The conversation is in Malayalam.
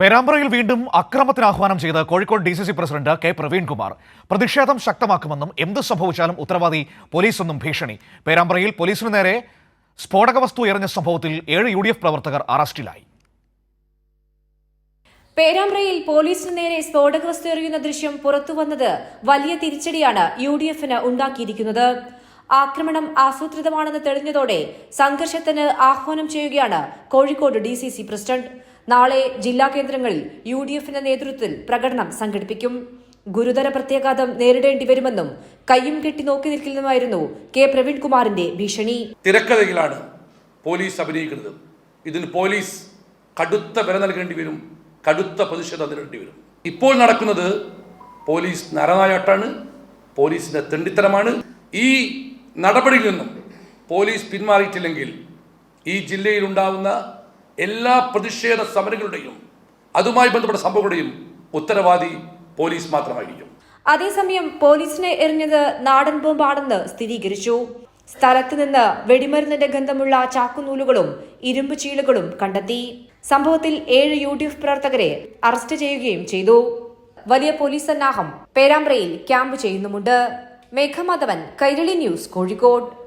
പേരാമ്പ്രയിൽ വീണ്ടും അക്രമത്തിന് ആഹ്വാനം ചെയ്ത് Kozhikode D C C president K Praveenkumar. പ്രതിഷേധം ശക്തമാക്കുമെന്നും എന്ത് സംഭവിച്ചാലും ഉത്തരവാദി പോലീസെന്നും ഭീഷണി. പേരാമ്പ്രയിൽ പോലീസിനു നേരെ സ്ഫോടക വസ്തു എറിഞ്ഞ സംഭവത്തിൽ ഏഴ് യു ഡി എഫ് പ്രവർത്തകർ അറസ്റ്റിലായി. പേരാമ്പ്രയിൽ പോലീസിന് നേരെ സ്ഫോടക വസ്തു എറിയുന്ന ദൃശ്യം പുറത്തുവന്നത് വലിയ തിരിച്ചടിയാണ് യു ഡി എഫിന് ഉണ്ടാക്കിയിരിക്കുന്നത്. ആക്രമണം ആസൂത്രിതമാണെന്ന് തെളിഞ്ഞതോടെ സംഘർഷത്തിന് ആഹ്വാനം ചെയ്യുകയാണ് Kozhikode D C C president. നാളെ ജില്ലാ കേന്ദ്രങ്ങളിൽ യു ഡി എഫിന്റെ നേതൃത്വത്തിൽ പ്രകടനം സംഘടിപ്പിക്കും. ഗുരുതര പ്രത്യാഘാതം നേരിടേണ്ടി വരുമെന്നും കയ്യും കെട്ടി നോക്കി നിൽക്കില്ലെന്നുമായിരുന്നു കെ പ്രവീൺകുമാറിന്റെ ഭീഷണി. തിരക്കഥയിലാണ് പോലീസ് അഭിനയിക്കുന്നത്. ഇതിന് പോലീസ് കടുത്ത വില നൽകേണ്ടി വരും കടുത്ത പ്രതിഷേധം നേരിടേണ്ടി വരും. ഇപ്പോൾ നടക്കുന്നത് പോലീസ് നരനായാട്ടാണ് പോലീസിന്റെ തെണ്ടിത്തരമാണ്. ഈ നടപടിയിൽ നിന്നും പോലീസ് പിന്മാറിയിട്ടില്ലെങ്കിൽ ഈ ജില്ലയിൽ ഉണ്ടാവുന്ന എല്ലാ പ്രതിഷേധ സമരങ്ങളുടെയും അതുമായി ബന്ധപ്പെട്ട സംഭവങ്ങളുടെയും ഉത്തരവാദി പോലീസ് മാത്രമായിരിക്കും. അതേസമയം പോലീസിനെ എറിഞ്ഞത് നാടൻ ബോംബാണെന്ന് സ്ഥിരീകരിച്ചു. സ്ഥലത്ത് നിന്ന് വെടിമരുന്നിന്റെ ഗന്ധമുള്ള ചാക്കുനൂലുകളും ഇരുമ്പ് ചീളുകളും കണ്ടെത്തി. സംഭവത്തിൽ ഏഴ് യു ഡി എഫ് പ്രവർത്തകരെ അറസ്റ്റ് ചെയ്യുകയും ചെയ്തു. വലിയ പോലീസ് സന്നാഹം പേരാമ്പ്രയിൽ ക്യാമ്പ് ചെയ്യുന്നുമുണ്ട്. മേഘമാധവൻ കൈരളി ന്യൂസ് കോഴിക്കോട്.